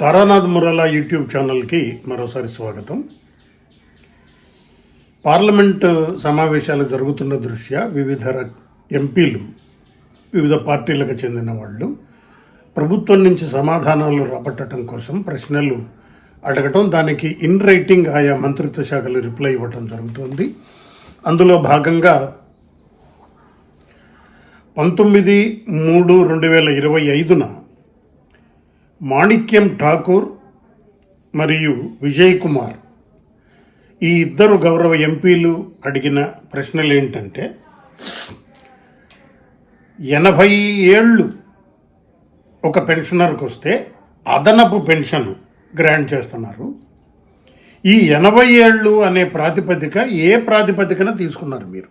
Taranath మురాలా YouTube ఛానల్కి మరోసారి స్వాగతం. పార్లమెంటు సమావేశాలు జరుగుతున్న దృష్ట్యా వివిధ ఎంపీలు వివిధ పార్టీలకు చెందిన వాళ్ళు ప్రభుత్వం నుంచి సమాధానాలు రాబట్టడం కోసం ప్రశ్నలు అడగటం దానికి ఇన్ రైటింగ్ ఆయా మంత్రిత్వ శాఖలు రిప్లై ఇవ్వటం జరుగుతుంది. అందులో భాగంగా పంతొమ్మిది మూడు రెండు వేల ఇరవై ఐదున మాణిక్యం ఠాకూర్ మరియు విజయ్ కుమార్. ఈ ఇద్దరు గౌరవ ఎంపీలు అడిగిన ప్రశ్నలు ఏంటంటే ఎనభై ఏళ్ళు ఒక పెన్షనర్కి వస్తే అదనపు పెన్షన్ గ్రాంట్ చేస్తున్నారు. ఈ ఎనభై ఏళ్ళు అనే ప్రాతిపదిక ఏ ప్రాతిపదికన తీసుకున్నారు మీరు?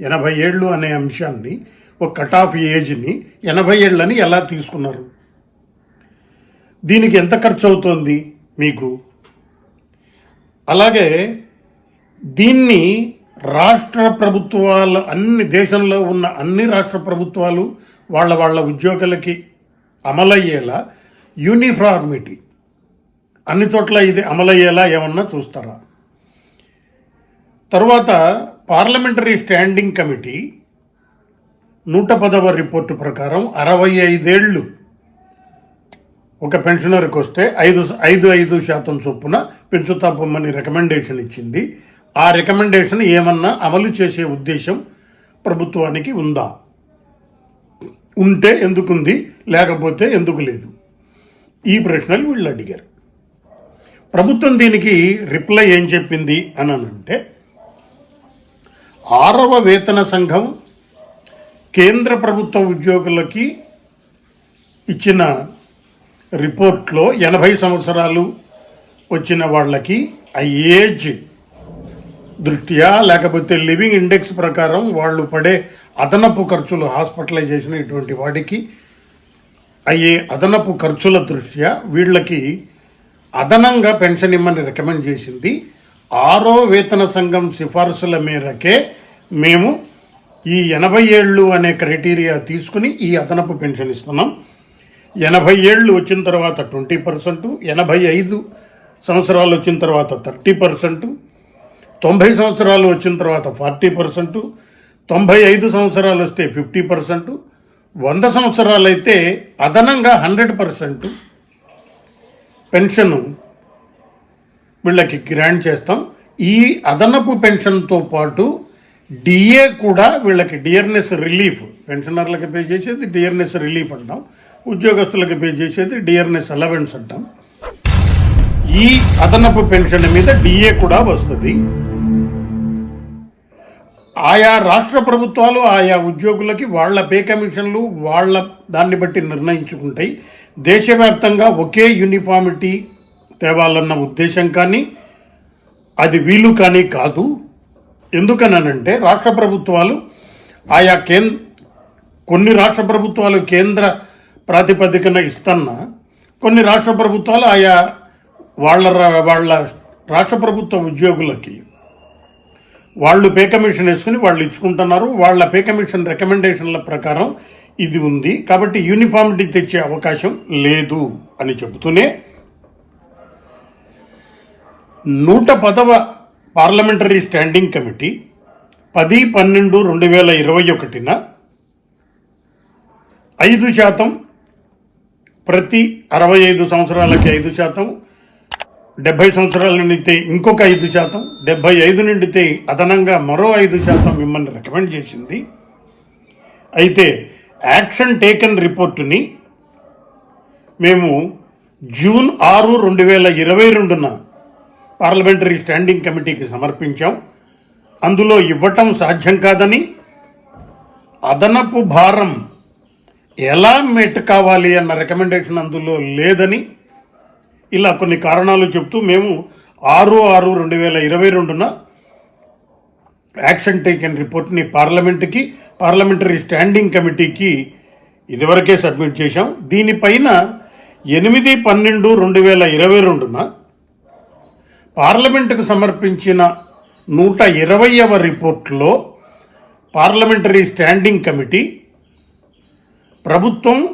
ఎనభై ఏళ్ళు అనే అంశాన్ని ఒక కట్ ఆఫ్ ఏజ్ని ఎనభై ఏళ్ళని ఎలా తీసుకున్నారు? దీనికి ఎంత ఖర్చు అవుతుంది మీకు? అలాగే దీన్ని రాష్ట్ర ప్రభుత్వాలు అన్ని దేశంలో ఉన్న అన్ని రాష్ట్ర ప్రభుత్వాలు వాళ్ళ వాళ్ళ ఉద్యోగులకి అమలయ్యేలా యూనిఫార్మిటీ. అన్ని చోట్ల ఇది అమలయ్యేలా ఏమన్నా చూస్తారా? తర్వాత పార్లమెంటరీ స్టాండింగ్ కమిటీ నూట పదవ రిపోర్టు ప్రకారం అరవై ఐదేళ్ళు ఒక పెన్షనర్కి వస్తే ఐదు ఐదు ఐదు శాతం చొప్పున పెంచుతా పొమ్మని రికమెండేషన్ ఇచ్చింది. ఆ రికమెండేషన్ ఏమన్నా అమలు చేసే ఉద్దేశం ప్రభుత్వానికి ఉందా? ఉంటే ఎందుకుంది? లేకపోతే ఎందుకు లేదు? ఈ ప్రశ్నలు వీళ్ళు అడిగారు. ప్రభుత్వం దీనికి రిప్లై ఏం చెప్పింది అని అంటే ఆరవ వేతన సంఘం కేంద్ర ప్రభుత్వ ఉద్యోగులకి ఇచ్చిన రిపోర్ట్లో ఎనభై సంవత్సరాలు వచ్చిన వాళ్ళకి ఆ ఏజ్ దృష్ట్యా లేకపోతే లివింగ్ ఇండెక్స్ ప్రకారం వాళ్ళు పడే అదనపు ఖర్చులు హాస్పిటలైజేషన్ ఇటువంటి వాటికి అయ్యే అదనపు ఖర్చుల దృష్ట్యా వీళ్ళకి అదనంగా పెన్షన్ ఇమ్మని రికమెండ్ చేసింది. ఆరో వేతన సంఘం సిఫార్సుల మేరకే మేము ఈ ఎనభై ఏళ్ళు అనే క్రైటీరియా తీసుకుని ఈ అదనపు పెన్షన్ ఇస్తున్నాం. ఎనభై ఏళ్ళు వచ్చిన తర్వాత ట్వంటీ పర్సెంట్ ఎనభై ఐదు సంవత్సరాలు వచ్చిన తర్వాత థర్టీ పర్సెంట్ తొంభై సంవత్సరాలు వచ్చిన తర్వాత ఫార్టీ పర్సెంట్ తొంభై ఐదు సంవత్సరాలు వస్తే ఫిఫ్టీ పర్సెంట్ వంద సంవత్సరాలు అయితే అదనంగా హండ్రెడ్ పర్సెంట్ పెన్షన్ వీళ్ళకి గ్రాంట్ చేస్తాం. ఈ అదనపు పెన్షన్తో పాటు డిఏ కూడా వీళ్ళకి డియర్నెస్ రిలీఫ్ పెన్షనర్లకి పే చేసేది డియర్నెస్ రిలీఫ్ అంటాం. ఉద్యోగస్తులకు పే చేసేది డిఆర్ఎస్ అలవెన్స్ అంటాం. ఈ అదనపు పెన్షన్ మీద డిఏ కూడా వస్తుంది. ఆయా రాష్ట్ర ప్రభుత్వాలు ఆయా ఉద్యోగులకి వాళ్ళ పే కమిషన్లు వాళ్ళ దాన్ని బట్టి నిర్ణయించుకుంటాయి. దేశవ్యాప్తంగా ఒకే యూనిఫామిటీ తేవాలన్న ఉద్దేశం కానీ అది వీలు కానీ కాదు. ఎందుకనంటే రాష్ట్ర ప్రభుత్వాలు ఆయా కేంద్ర కొన్ని రాష్ట్ర ప్రభుత్వాలు కేంద్ర ప్రాతిపదికన ఇస్తున్నా కొన్ని రాష్ట్ర ప్రభుత్వాలు ఆయా వాళ్ళ రా- వాళ్ళ రాష్ట్ర ప్రభుత్వ ఉద్యోగులకి వాళ్ళు పే కమిషన్ వేసుకుని వాళ్ళు ఇచ్చుకుంటున్నారు. వాళ్ళ పే కమిషన్ రికమెండేషన్ల ప్రకారం ఇది ఉంది. కాబట్టి యూనిఫామిటీ తెచ్చే అవకాశం లేదు అని చెబుతూనే నూట పదవ పార్లమెంటరీ స్టాండింగ్ కమిటీ పది పన్నెండు రెండు వేల ఇరవై ఒకటిన ఐదు శాతం ప్రతి అరవై ఐదు సంవత్సరాలకి ఐదు శాతం డెబ్బై సంవత్సరాల నిండితే ఇంకొక ఐదు శాతం డెబ్బై ఐదు నిండితే అదనంగా మరో ఐదు శాతం మిమ్మల్ని రికమెండ్ చేసింది. అయితే యాక్షన్ టేకన్ రిపోర్టుని మేము జూన్ ఆరు రెండు వేల ఇరవై రెండున పార్లమెంటరీ స్టాండింగ్ కమిటీకి సమర్పించాం. అందులో ఇవ్వటం సాధ్యం కాదని అదనపు భారం ఎలా మెట్ కావాలి అన్న రికమెండేషన్ అందులో లేదని ఇలా కొన్ని కారణాలు చెప్తూ మేము ఆరు ఆరు రెండు వేల ఇరవై రెండున యాక్షన్ టేకెన్ రిపోర్ట్ని పార్లమెంటుకి పార్లమెంటరీ స్టాండింగ్ కమిటీకి ఇదివరకే సబ్మిట్ చేశాం. దీనిపైన ఎనిమిది పన్నెండు రెండు వేల ఇరవై రెండున పార్లమెంటుకు సమర్పించిన నూట ఇరవైవ రిపోర్ట్లో పార్లమెంటరీ స్టాండింగ్ కమిటీ ప్రభుత్వం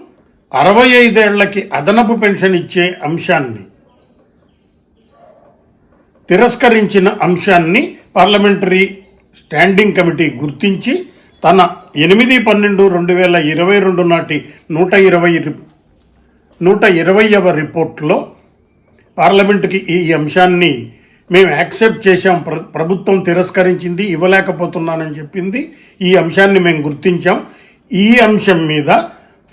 అరవై ఐదేళ్ళకి అదనపు పెన్షన్ ఇచ్చే అంశాన్ని తిరస్కరించిన అంశాన్ని పార్లమెంటరీ స్టాండింగ్ కమిటీ గుర్తించి తన ఎనిమిది పన్నెండు రెండు వేల ఇరవై రెండు నాటి నూట ఇరవై రి- నూట ఇరవైవ రిపోర్ట్లో పార్లమెంటుకి ఈ అంశాన్ని మేము యాక్సెప్ట్ చేశాం. ప్ర ప్రభుత్వం తిరస్కరించింది ఇవ్వలేకపోతున్నానని చెప్పింది. ఈ అంశాన్ని మేము గుర్తించాం. ఈ అంశం మీద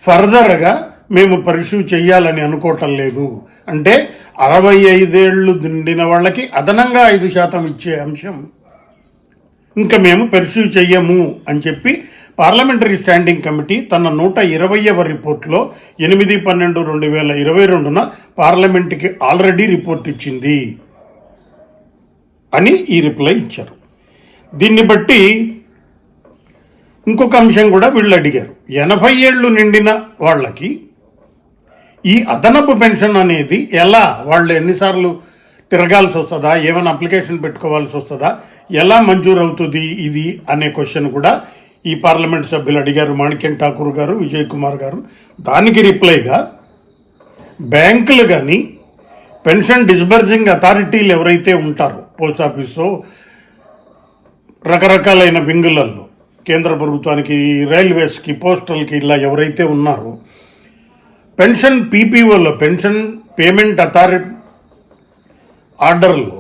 ఫర్దర్గా మేము పరిశూ చేయాలని అనుకోవటం లేదు. అంటే అరవై ఐదేళ్ళు దిండిన వాళ్ళకి అదనంగా ఐదు శాతం ఇచ్చే అంశం. ఇంకా మేము పెర్స్యూ చెయ్యము అని చెప్పి పార్లమెంటరీ స్టాండింగ్ కమిటీ తన నూట ఇరవైవ రిపోర్ట్లో ఎనిమిది పన్నెండు రెండు వేల ఇరవై రెండున పార్లమెంట్కి ఆల్రెడీ రిపోర్ట్ ఇచ్చింది అని ఈ రిప్లై ఇచ్చారు. దీన్ని బట్టి ఇంకొక అంశం కూడా వీళ్ళు అడిగారు. ఎనభై ఏళ్ళు నిండిన వాళ్ళకి ఈ అదనపు పెన్షన్ అనేది ఎలా వాళ్ళు ఎన్నిసార్లు తిరగాల్సి వస్తుందా? ఏమైనా అప్లికేషన్ పెట్టుకోవాల్సి వస్తుందా? ఎలా మంజూరు అవుతుంది ఇది అనే క్వశ్చన్ కూడా ఈ పార్లమెంట్ సభ్యులు అడిగారు. మాణిక్యం ఠాకూర్ గారు విజయ్ కుమార్ గారు. దానికి రిప్లైగా బ్యాంకులు కానీ పెన్షన్ డిస్బర్జింగ్ అథారిటీలు ఎవరైతే ఉంటారో పోస్ట్ ఆఫీసో రకరకాలైన వింగులల్లో కేంద్ర ప్రభుత్వానికి రైల్వేస్కి పోస్టల్కి ఇలా ఎవరైతే ఉన్నారో పెన్షన్ పీపీఓలో పెన్షన్ పేమెంట్ అథారిటీ ఆర్డర్లో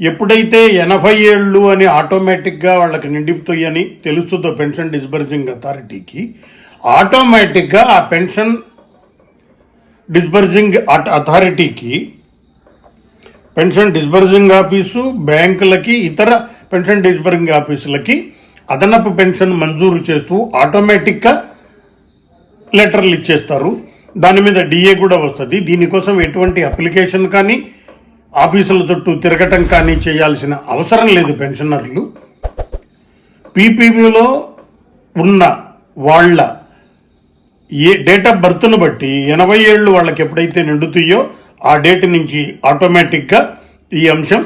ఎప్పుడైతే ఎనభై ఏళ్ళు అని ఆటోమేటిక్గా వాళ్ళకి నిండిపోతాయని తెలుస్తుందో పెన్షన్ డిస్బర్జింగ్ అథారిటీకి ఆటోమేటిక్గా ఆ పెన్షన్ డిస్బర్జింగ్ అథారిటీకి పెన్షన్ డిస్బర్జింగ్ ఆఫీసు బ్యాంకులకి ఇతర పెన్షన్ డిస్బర్జింగ్ ఆఫీసులకి అదనపు పెన్షన్ మంజూరు చేస్తూ ఆటోమేటిక్గా లెటర్లు ఇచ్చేస్తారు. దాని మీద డిఏ కూడా వస్తుంది. దీనికోసం ఎటువంటి అప్లికేషన్ కానీ ఆఫీసుల చుట్టూ తిరగటం కానీ చేయాల్సిన అవసరం లేదు పెన్షనర్లు. పీపీబీలో ఉన్న వాళ్ళ ఏ డేట్ ఆఫ్ బర్త్ను బట్టి ఎనభై ఏళ్ళు వాళ్ళకి ఎప్పుడైతే నిండుతాయో ఆ డేట్ నుంచి ఆటోమేటిక్గా ఈ అంశం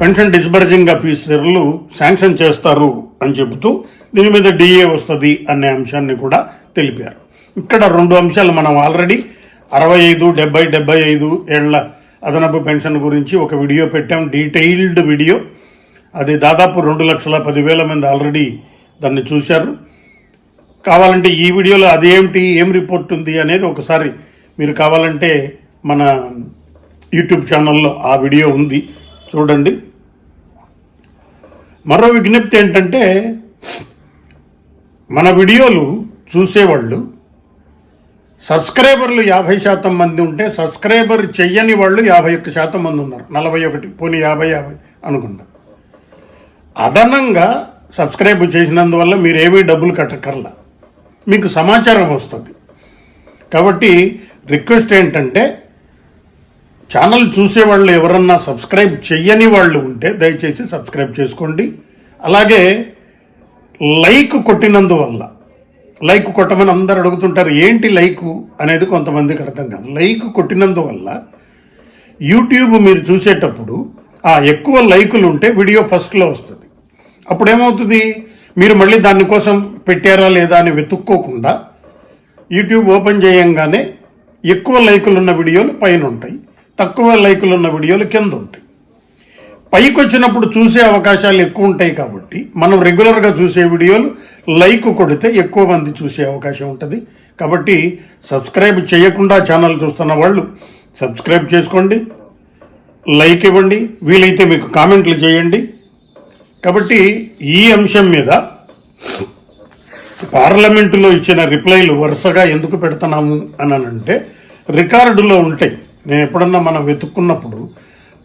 పెన్షన్ డిస్బర్జింగ్ ఆఫీసర్లు శాంక్షన్ చేస్తారు అని చెబుతూ దీని మీద డిఏ వస్తుంది అనే అంశాన్ని కూడా తెలిపారు. ఇక్కడ రెండు అంశాలు మనం ఆల్రెడీ అరవై ఐదు డెబ్బై డెబ్బై ఐదు ఏళ్ళ అదనపు పెన్షన్ గురించి ఒక వీడియో పెట్టాం డీటెయిల్డ్ వీడియో. అది దాదాపు రెండు లక్షల పదివేల మంది ఆల్రెడీ దాన్ని చూశారు. కావాలంటే ఈ వీడియోలో అదేమిటి ఏం రిపోర్ట్ ఉంది అనేది ఒకసారి మీరు కావాలంటే మన యూట్యూబ్ ఛానల్లో ఆ వీడియో ఉంది. చూడండి. మరో విజ్ఞప్తి ఏంటంటే మన వీడియోలు చూసేవాళ్ళు సబ్స్క్రైబర్లు యాభై శాతం మంది ఉంటే సబ్స్క్రైబర్ చెయ్యని వాళ్ళు యాభై ఒక్క శాతం మంది ఉన్నారు. నలభై ఒకటి పోనీ యాభై యాభై అనుకుందాం. అదనంగా సబ్స్క్రైబ్ చేసినందువల్ల మీరు ఏమీ డబ్బులు కట్టకర్లా మీకు సమాచారం వస్తుంది. కాబట్టి రిక్వెస్ట్ ఏంటంటే ఛానల్ చూసేవాళ్ళు ఎవరన్నా సబ్స్క్రైబ్ చెయ్యని వాళ్ళు ఉంటే దయచేసి సబ్స్క్రైబ్ చేసుకోండి. అలాగే లైక్ కొట్టినందువల్ల లైక్ కొట్టమని అందరు అడుగుతుంటారు ఏంటి లైక్? అనేది కొంతమందికి అర్థం కాదు. లైక్ కొట్టినందువల్ల యూట్యూబ్ మీరు చూసేటప్పుడు ఆ ఎక్కువ లైకులు ఉంటే వీడియో ఫస్ట్లో వస్తుంది. అప్పుడు ఏమవుతుంది మీరు మళ్ళీ దానికోసం పెట్టారా లేదా అని వెతుక్కోకుండా యూట్యూబ్ ఓపెన్ చేయంగానే ఎక్కువ లైకులు ఉన్న వీడియోలు పైన ఉంటాయి. తక్కువ లైకులు ఉన్న వీడియోలు కింద ఉంటాయి పైకి వచ్చినప్పుడు చూసే అవకాశాలు ఎక్కువ ఉంటాయి కాబట్టి మనం రెగ్యులర్గా చూసే వీడియోలు లైక్ కొడితే ఎక్కువ మంది చూసే అవకాశం ఉంటుంది. కాబట్టి సబ్స్క్రైబ్ చేయకుండా ఛానల్ చూస్తున్న వాళ్ళు సబ్స్క్రైబ్ చేసుకోండి లైక్ ఇవ్వండి వీలైతే మీకు కామెంట్లు చేయండి. కాబట్టి ఈ అంశం మీద పార్లమెంటులో ఇచ్చిన రిప్లైలు వరుసగా ఎందుకు పెడుతున్నాము అని అంటే రికార్డులో ఉంటాయి. నేను ఎప్పుడన్నా మనం వెతుక్కున్నప్పుడు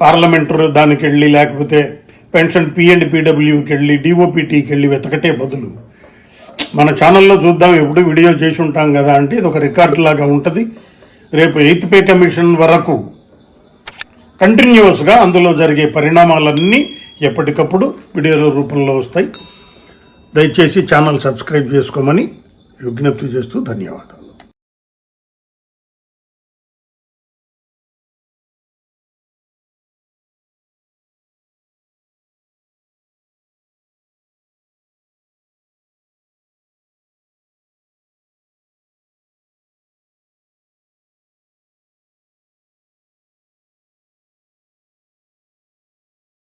పార్లమెంటరీ దానికి వెళ్ళి లేకపోతే పెన్షన్ పిఎండ్ పీడబ్ల్యూకి వెళ్ళి డిఓపిటీకి వెళ్ళి వెతకటే బదులు మన ఛానల్లో చూద్దాం ఎప్పుడు వీడియో చేసి ఉంటాం కదా అంటే ఇది ఒక రికార్డు లాగా ఉంటుంది. రేపు ఎయిత్ పే కమిషన్ వరకు కంటిన్యూస్గా అందులో జరిగే పరిణామాలన్నీ ఎప్పటికప్పుడు వీడియోల రూపంలో వస్తాయి. దయచేసి ఛానల్ సబ్స్క్రైబ్ చేసుకోమని విజ్ఞప్తి చేస్తూ ధన్యవాదాలు.